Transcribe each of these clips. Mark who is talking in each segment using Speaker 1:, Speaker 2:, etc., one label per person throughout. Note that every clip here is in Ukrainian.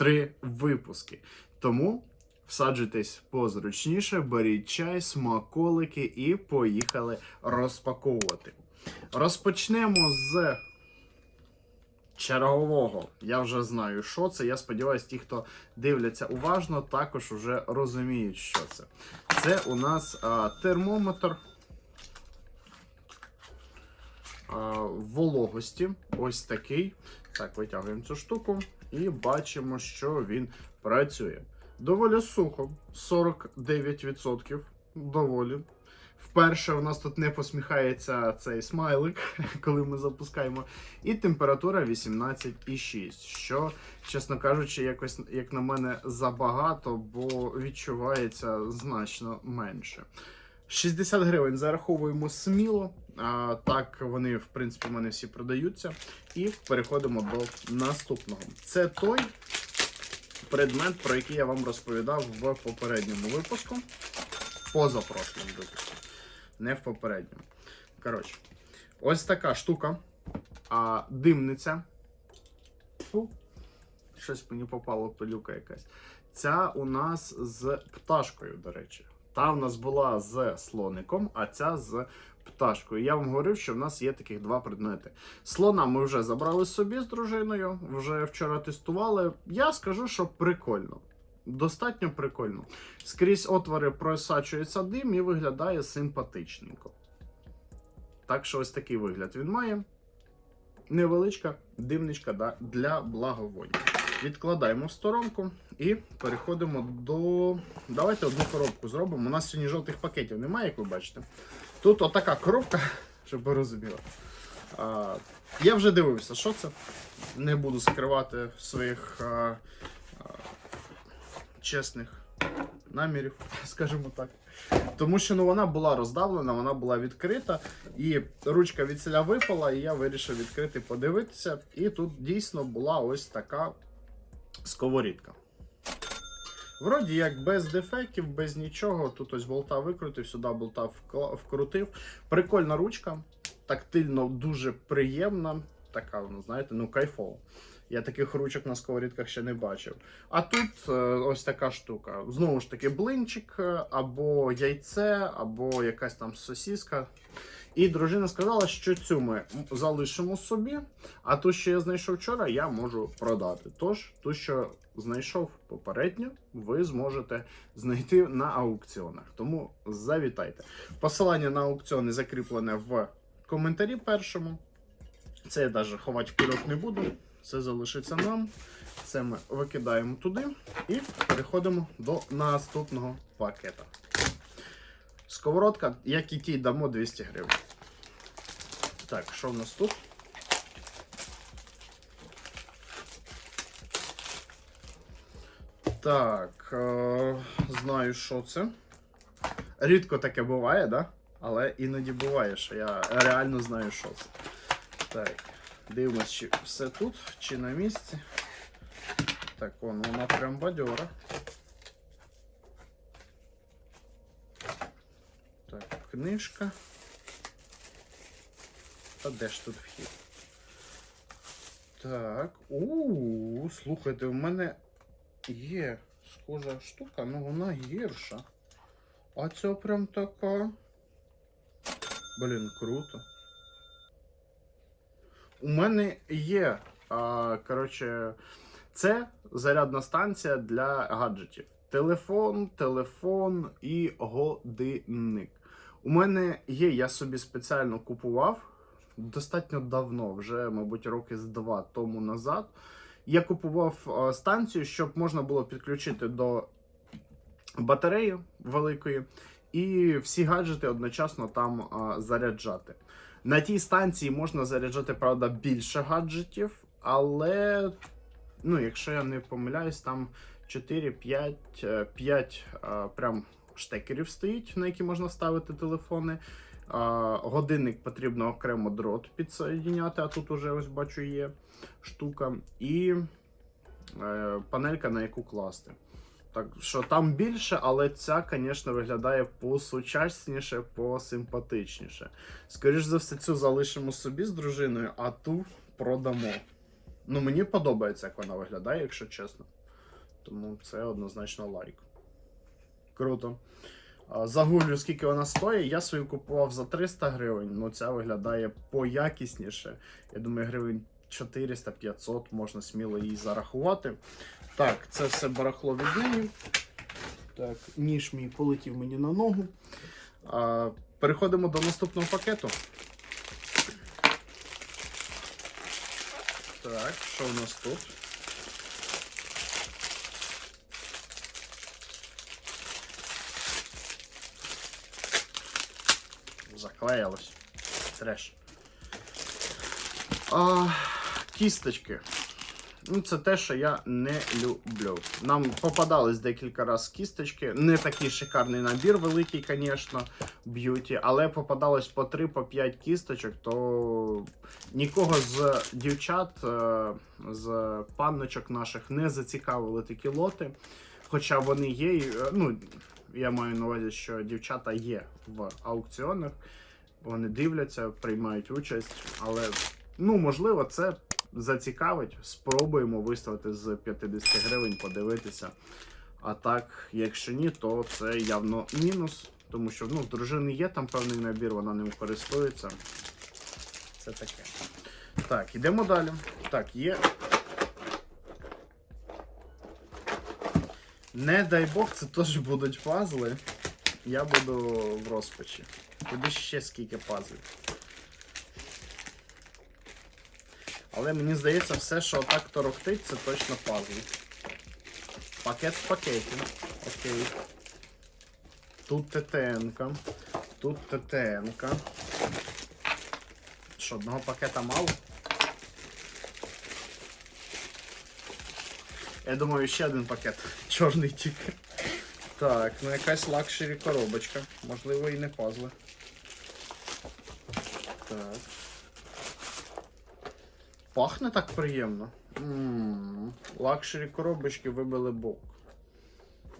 Speaker 1: три випуски. Тому всаджуйтесь позручніше, беріть чай, смаколики і поїхали розпаковувати. Розпочнемо з чергового. Я вже знаю, що це. Я сподіваюся, ті, хто дивляться уважно, також вже розуміють, що це. Це у нас а, термометр вологості. Ось такий. Так, витягуємо цю штуку і бачимо, що він працює. Доволі сухо, 49%. Доволі. Вперше у нас тут не посміхається цей смайлик, коли ми запускаємо. І температура 18,6. Що, чесно кажучи, якось, як на мене, забагато, бо відчувається значно менше. 60 гривень зараховуємо сміло. А, так вони, в принципі, в мене всі продаються. І переходимо до наступного. Це той предмет, про який я вам розповідав в попередньому випуску. Позапрошлому випуску. Не в попередньому. Коротше, ось така штука. А, димниця. Фу. Щось мені попало пилюка якась. Ця у нас з пташкою, до речі. Та у нас була з слоником, а ця з пташкою. Я вам говорив, що в нас є таких два предмети. Слона ми вже забрали собі з дружиною, вже вчора тестували. Я скажу, що прикольно. Достатньо прикольно. Скрізь отвори просачується дим і виглядає симпатичненько. Так що ось такий вигляд він має. Невеличка димничка для благовоння. Відкладаємо в сторонку і переходимо до. Давайте одну коробку зробимо. У нас сьогодні жовтих пакетів немає, як ви бачите. Тут отака коробка, щоб ви розуміли. А, я вже дивився, що це. Не буду скривати своїх а, а, чесних намірів, скажімо так. Тому що ну, вона була роздавлена, вона була відкрита, і ручка від селя випала, і я вирішив відкрити, подивитися. І тут дійсно була ось така сковорідка. Вроді як без дефектів, без нічого. Тут ось болта викрутив, сюди болта вкрутив. Прикольна ручка, тактильно дуже приємна. Така, ну знаєте, ну кайфово. Я таких ручок на сковорідках ще не бачив. А тут е, ось така штука. Знову ж таки, блинчик, е, або яйце, або якась там сосіска. І дружина сказала, що цю ми залишимо собі, а ту, що я знайшов вчора, я можу продати. Тож, ту, що знайшов попередньо, ви зможете знайти на аукціонах. Тому завітайте. Посилання на аукціони закріплене в коментарі першому. Це я навіть ховати вперед не буду. Це залишиться нам. Це ми викидаємо туди і переходимо до наступного пакета. Сковородка, як і тій, дамо 200 гривень. Так, що в нас тут? Так, е, знаю, що це. Рідко таке буває, да? Але іноді буває, що я реально знаю, що це. Так, дивимось, чи все тут, чи на місці. Так, вон, вона прям бадьора. Так, книжка. Та де ж тут вхід? Так. У, слухайте, у мене є схожа штука, ну вона гірша. А це прям така. Блін, круто. У мене є. А, коротше, це зарядна станція для гаджетів. Телефон, телефон і годинник. У мене є, я собі спеціально купував достатньо давно, вже, мабуть, роки з два тому назад. Я купував е, станцію, щоб можна було підключити до батареї великої і всі гаджети одночасно там е, заряджати. На тій станції можна заряджати, правда, більше гаджетів, але, ну, якщо я не помиляюсь, там 4, 5, 5 е, прям штекерів стоїть, на які можна ставити телефони. Годинник потрібно окремо дрот підсоєдняти, а тут уже ось бачу є штука. І е, панелька, на яку класти. Так що там більше, але ця, звісно, виглядає посучасніше, посимпатичніше. Скоріш за все, цю залишимо собі з дружиною, а ту продамо. Ну, мені подобається, як вона виглядає, якщо чесно. Тому це однозначно лайк. Круто. Загуглю, скільки вона стоїть. Я свою купував за 300 гривень, ну ця виглядає поякісніше. Я думаю, гривень 400-500 можна сміло їй зарахувати. Так, це все барахло від неї. Так, ніж мій полетів мені на ногу. А, переходимо до наступного пакету. Так, що у нас тут? Заклеїлось. Треш. А, кісточки. Ну, це те, що я не люблю. Нам попадались декілька разів кісточки. Не такий шикарний набір, великий, звісно, б'юті, але попадалось по 3-5 кісточок, то нікого з дівчат, е, з панночок наших не зацікавили такі лоти. Хоча вони є, е, ну, я маю на увазі, що дівчата є в аукціонах, вони дивляться, приймають участь, але ну, можливо, це зацікавить. Спробуємо виставити з 50 гривень, подивитися. А так, якщо ні, то це явно мінус. Тому що ну, в дружини є там певний набір, вона ним користується. Це таке. Так, ідемо далі. Так, є. Не дай Бог, це теж будуть пазли. Я буду в розпачі. Куди ще скільки пазлів. Але мені здається, все, що отак торохтить, це точно пазли. Пакет в пакеті. Окей. Тут ТТН-ка. Тут ТТН-ка. Що, одного пакета мало? Я думаю, ще один пакет. Чорний тільки. Так, ну якась лакшері коробочка. Можливо, і не пазли. Так. Пахне так приємно. Лакшері коробочки вибили бок.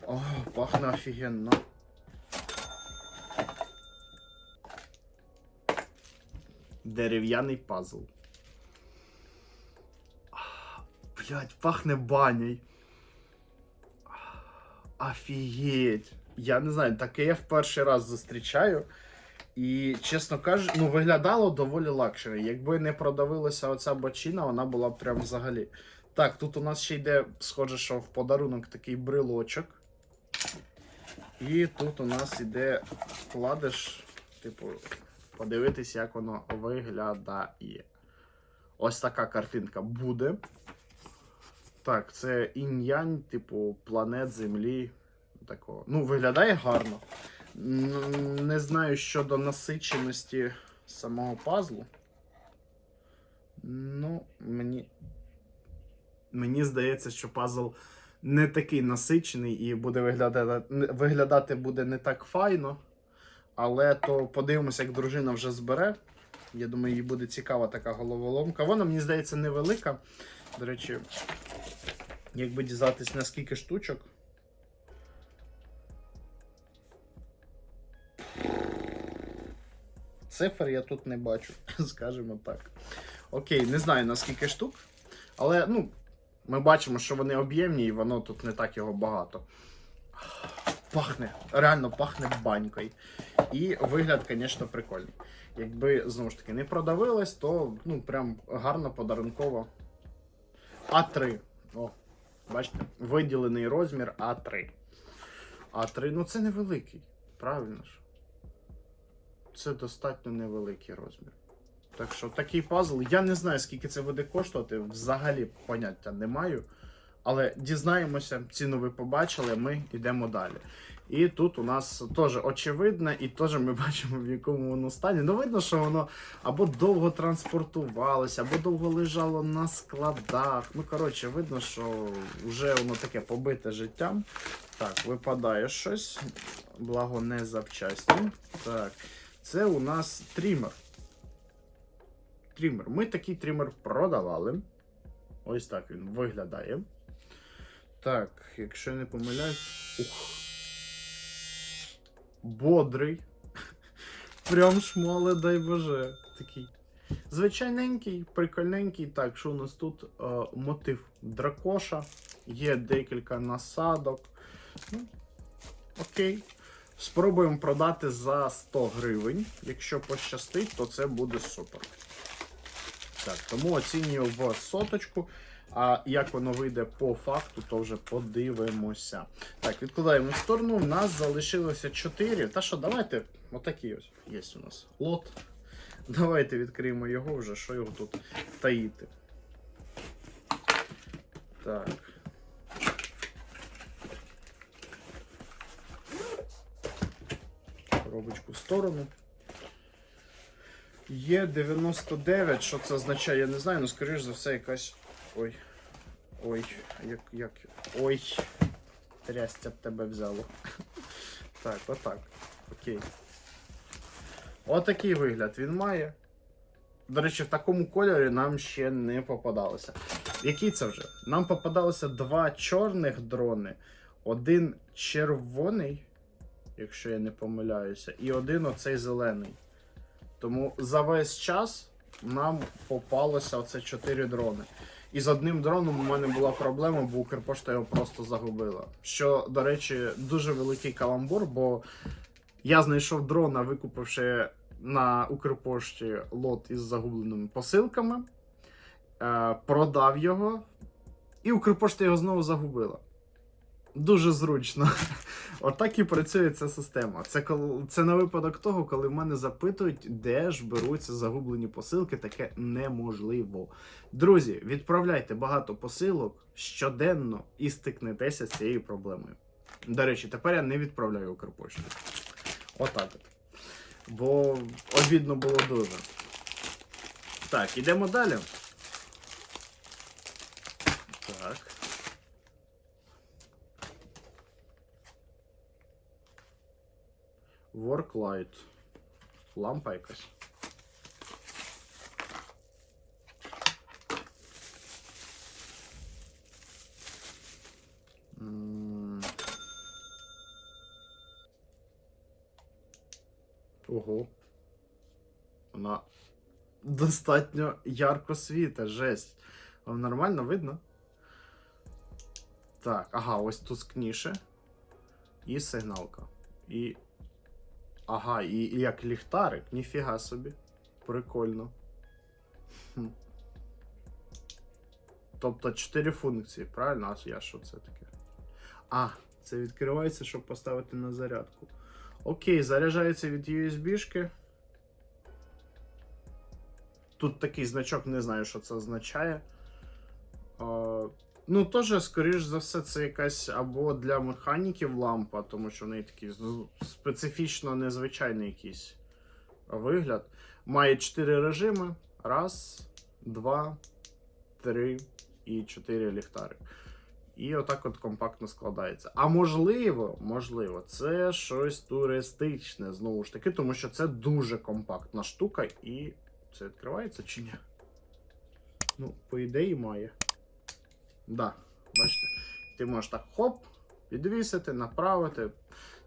Speaker 1: О, пахне офігенно. Дерев'яний пазл. Блять, пахне баней. Офігеть. Я не знаю, таке я в перший раз зустрічаю. І, чесно кажучи, ну, виглядало доволі лакшері. Якби не продавилася оця бочина, вона була б прям взагалі. Так, тут у нас ще йде, схоже, що в подарунок такий брелочок. І тут у нас іде вкладиш, типу, подивитись, як воно виглядає. Ось така картинка буде. Так, це інь-янь, типу, планет Землі. Такого. Ну, виглядає гарно. Не знаю щодо насиченості самого пазлу. Ну, мені. Мені здається, що пазл не такий насичений і буде виглядати, виглядати буде не так файно. Але то подивимося, як дружина вже збере. Я думаю, їй буде цікава така головоломка. Вона, мені здається, невелика. До речі, якби дізнатись на скільки штучок. Цифр я тут не бачу, скажімо так. Окей, не знаю на скільки штук, але ну, ми бачимо, що вони об'ємні і воно тут не так його багато. Пахне, реально пахне банькою. І вигляд, звісно, прикольний. Якби знову ж таки не продавилось, то ну прям гарно подарунково. А3. О, бачите, виділений розмір А3. А3, ну це невеликий, правильно ж. Це достатньо невеликий розмір. Так що такий пазл. Я не знаю, скільки це буде коштувати. Взагалі поняття не маю. Але дізнаємося, ціну ви побачили, ми йдемо далі. І тут у нас теж очевидно, і теж ми бачимо, в якому воно стані. Ну, видно, що воно або довго транспортувалося, або довго лежало на складах. Ну, коротше, видно, що вже воно таке побите життям. Так, випадає щось. Благо не запчасні. Так, це у нас трімер. Трімер. Ми такий трімер продавали. Ось так він виглядає. Так, якщо не помиляюсь. Ух. Бодрий. Прям шмале, дай боже. Такий. Звичайненький, прикольненький. Так, що у нас тут? Е, мотив дракоша. є декілька насадок. Ну, окей. Спробуємо продати за 100 гривень. Якщо пощастить, то це буде супер. Так, тому оцінюю в соточку. А як воно вийде по факту, то вже подивимося. Так, відкладаємо в сторону. У нас залишилося 4. Та що, давайте. Отакий ось є у нас лот. Давайте відкриємо його вже, що його тут таїти. Так. Коробочку в сторону. Є 99, що це означає, я не знаю, але скоріш за все якась. Ой. Ой, як. як. Ой. Трястя б тебе взяло. Так, отак. Окей. Отакий вигляд він має. До речі, в такому кольорі нам ще не попадалося. Який це вже? Нам попадалося два чорних дрони, один червоний, якщо я не помиляюся, і один оцей зелений. Тому за весь час нам попалося оце 4 дрони. І з одним дроном у мене була проблема, бо Укрпошта його просто загубила. Що, до речі, дуже великий каламбур, бо я знайшов дрона, викупивши на Укрпошті лот із загубленими посилками, е, продав його, і Укрпошта його знову загубила. Дуже зручно. Отак і працює ця система. Це кол- це на випадок того, коли в мене запитують, де ж беруться загублені посилки, таке неможливо. Друзі, відправляйте багато посилок щоденно і стикнетеся з цією проблемою. До речі, тепер я не відправляю Укрпошту. Отак от. Бо обідно було дуже. Так, ідемо далі. Так. Worklight. Лампа якась. Ого. Вона достатньо ярко світа, жесть. Вам нормально видно? Так, ага, ось тускніше. І сигналка. І. Ага, і, як ліхтарик, ніфіга собі. Прикольно. Хм. Тобто 4 функції, правильно? А я що це таке? А, це відкривається, щоб поставити на зарядку. Окей, заряджається від USB-шки. Тут такий значок, не знаю, що це означає. Ну, теж, скоріш за все, це якась або для механіків лампа, тому що в неї такий специфічно незвичайний якийсь вигляд. Має 4 режими. Раз, два, три і 4 ліхтари. І отак от компактно складається. А можливо, можливо, це щось туристичне, знову ж таки, тому що це дуже компактна штука, і це відкривається чи ні? Ну, по ідеї, має. Да, бачите, ти можеш так хоп, підвісити, направити.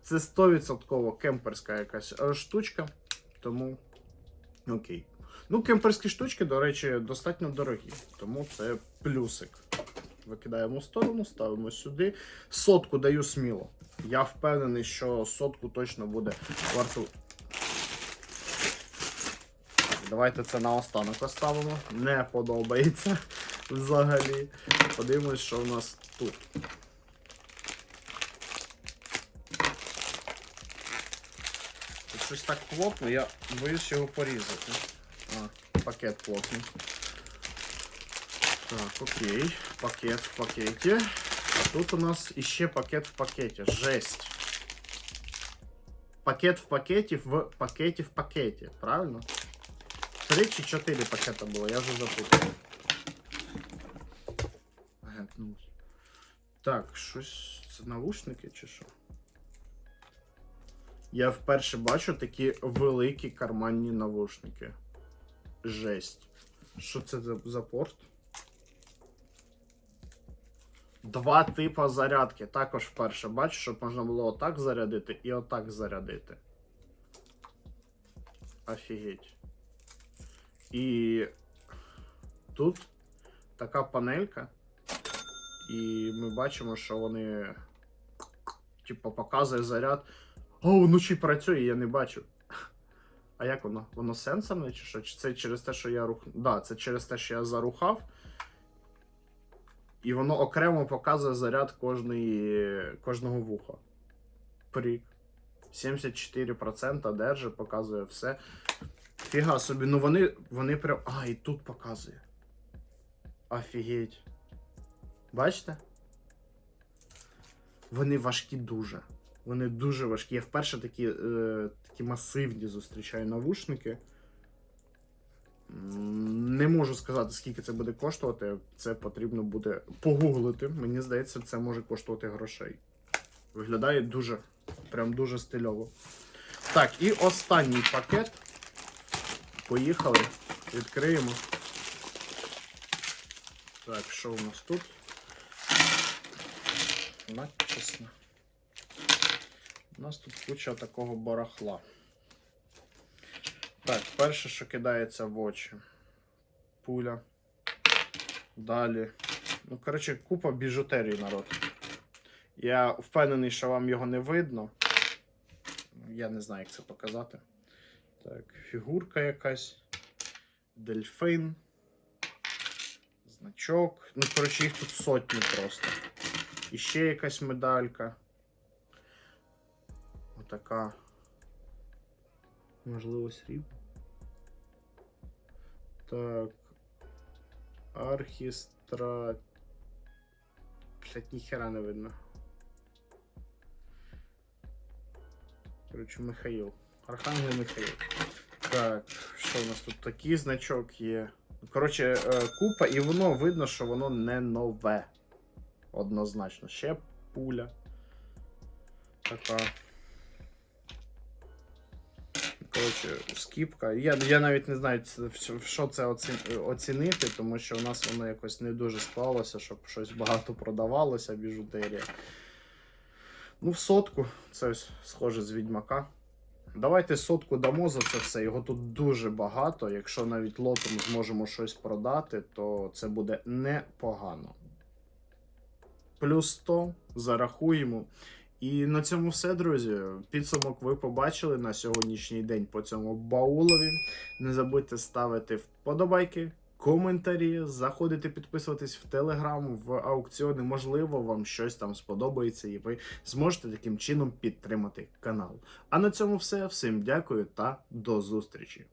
Speaker 1: Це 100% кемперська якась е, штучка, тому окей. Ну, кемперські штучки, до речі, достатньо дорогі, тому це плюсик. Викидаємо в сторону, ставимо сюди. Сотку даю сміло. Я впевнений, що сотку точно буде варту. Давайте це наостанок оставимо. Не подобається взагалі. Подивимось, що в нас тут. Тут щось так плотно, я боюсь його порізати. А, пакет плотний. Так, окей. Пакет в пакеті. А тут у нас іще пакет в пакеті. Жесть. Пакет в пакеті в пакеті в пакеті. Правильно? Три чи чотири пакета було, я вже запутав. Гепнулось. Так, щось. Це навушники чи що? Я вперше бачу такі великі карманні навушники. Жесть. Що це за порт? Два типа зарядки. Також вперше бачу, щоб можна було отак зарядити і отак зарядити. Офігеть. І тут така панелька. І ми бачимо, що вони типу, показує заряд. О, вночі працює, я не бачу. А як воно? Воно сенсорне чи що? Чи це через те, що я рух. Да, це через те, що я зарухав. І воно окремо показує заряд кожної, кожного вуха. Прик. 74% держить, показує все. Фіга собі, ну вони, вони прям. А, і тут показує. Офігеть. Бачите? Вони важкі дуже. Вони дуже важкі. Я вперше такі, е, такі масивні зустрічаю навушники. Не можу сказати, скільки це буде коштувати. Це потрібно буде погуглити. Мені здається, це може коштувати грошей. Виглядає дуже, прям дуже стильово. Так, і останній пакет. Поїхали. Відкриємо. Так, що у нас тут? Надчесно. У нас тут куча такого барахла. Так, перше, що кидається в очі. Пуля. Далі. Ну, коротше, купа біжутерії, народ. Я впевнений, що вам його не видно. Я не знаю, як це показати. Так, фігурка якась. Дельфин. Значок. Ну, коротше, їх тут сотні просто. І ще якась медалька. Отака. Можливо, сріб. Так. Архістра. Блять, ніхера не видно. Коротше, Михаїл. Архангел Михаїл. Так, що у нас тут такий значок є? Коротше, е, купа, і воно видно, що воно не нове. Однозначно. Ще пуля. Така. Коротше, скіпка. Я, я навіть не знаю, що- це оцінити, тому що у нас воно якось не дуже склалося, щоб щось багато продавалося, біжутерія. Ну, в сотку, це ось схоже з відьмака. Давайте сотку дамо за це все. Його тут дуже багато. Якщо навіть лотом зможемо щось продати, то це буде непогано. Плюс 100 зарахуємо. І на цьому все, друзі. Підсумок ви побачили на сьогоднішній день по цьому баулові. Не забудьте ставити вподобайки, коментарі, заходити підписуватись в телеграм, в аукціони. Можливо, вам щось там сподобається, і ви зможете таким чином підтримати канал. А на цьому все. Всім дякую та до зустрічі!